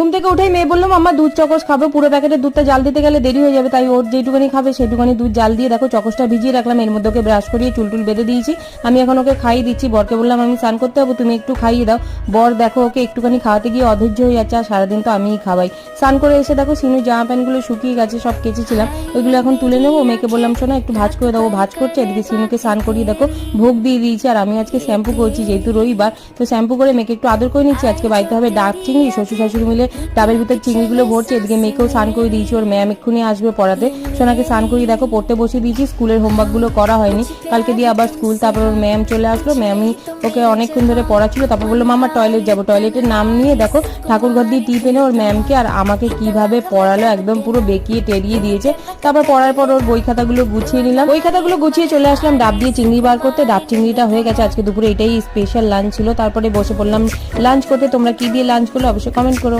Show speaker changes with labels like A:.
A: ঘুম থেকে উঠেই মেয়ে বললাম আমার দুধ চকস খাব, পুরো প্যাকেটের দুধটা জাল দিতে গেলে দেরি হয়ে যাবে, তাই ওর যেটুকানি খাবে সেটুকানি দুধ জাল দিয়ে দেখো চকসটা ভিজিয়ে রাখলাম, এর মধ্যে ওকে ব্রাশ করিয়ে চুলটুল বেঁধে দিয়েছি। আমি এখন ওকে খাইয়ে দিচ্ছি, বরকে বললাম, আমি স্নান করতে হব তুমি একটু খাইয়ে দাও। বর দেখো ওকে একটুখানি খাওয়াতে গিয়ে অধৈর্য হয়ে যাচ্ছে, আর সারাদিন তো আমিই খাওয়াই। স্নান করে এসে দেখো সিনু জামা প্যান্টগুলো শুকিয়ে গেছে, সব কেচেছিলাম। ওইগুলো এখন তুলে নেব, মেয়েকে বললাম, শোনা, একটু ভাজ করে দাও ভাজ করছে, এদিকে সিনুকে স্নান করিয়ে দেখো, ভোগ দিয়ে দিয়েছি, আর আমি আজকে শ্যাম্পু করছি, যেহেতু রবিবার, তো শ্যাম্পু করে মেয়েকে একটু আদর করে নিচ্ছি, আজকে বাড়িতে হবে ডাক চিংড়ি শ্বশুর শাশুড়ি মিলে ডাবের ভিতর চিংড়িগুলো ভরছে, এদিকে মেয়েকেও স্নান করে দিয়েছি, ওর ম্যাম এক্ষুনি আসবে পড়াতে। সোনাকে স্নান করিয়ে দেখো, পড়তে বসিয়ে দিয়েছি, স্কুলের হোমওয়ার্কগুলো করা হয়নি। কালকে দিয়ে আবার স্কুল, তারপর ওর ম্যাম চলে আসলো, ম্যামই ওকে অনেকক্ষণ ধরে পড়াচ্ছিল, তারপর বলল মামা টয়লেট যাব। টয়লেটের নাম নিয়ে দেখো ঠাকুর ঘর দিয়ে টিপ এনে ওর ম্যামকে আর আমাকে কীভাবে পড়ালো, একদম পুরো বেঁকিয়ে টেরিয়ে দিয়েছে। তারপর পড়ার পর ওর বই খাতাগুলো গুছিয়ে নিলাম। বই খাতাগুলো গুছিয়ে চলে আসলাম, ডাব দিয়ে চিংড়ি বার করতে। ডাব চিংড়িটা হয়ে গেছে, আজকে দুপুরে এটাই স্পেশাল লাঞ্চ ছিল। তারপরে বসে পড়লাম লাঞ্চ করতে তোমরা কি দিয়ে লাঞ্চ করলে? অবশ্যই কমেন্ট করো।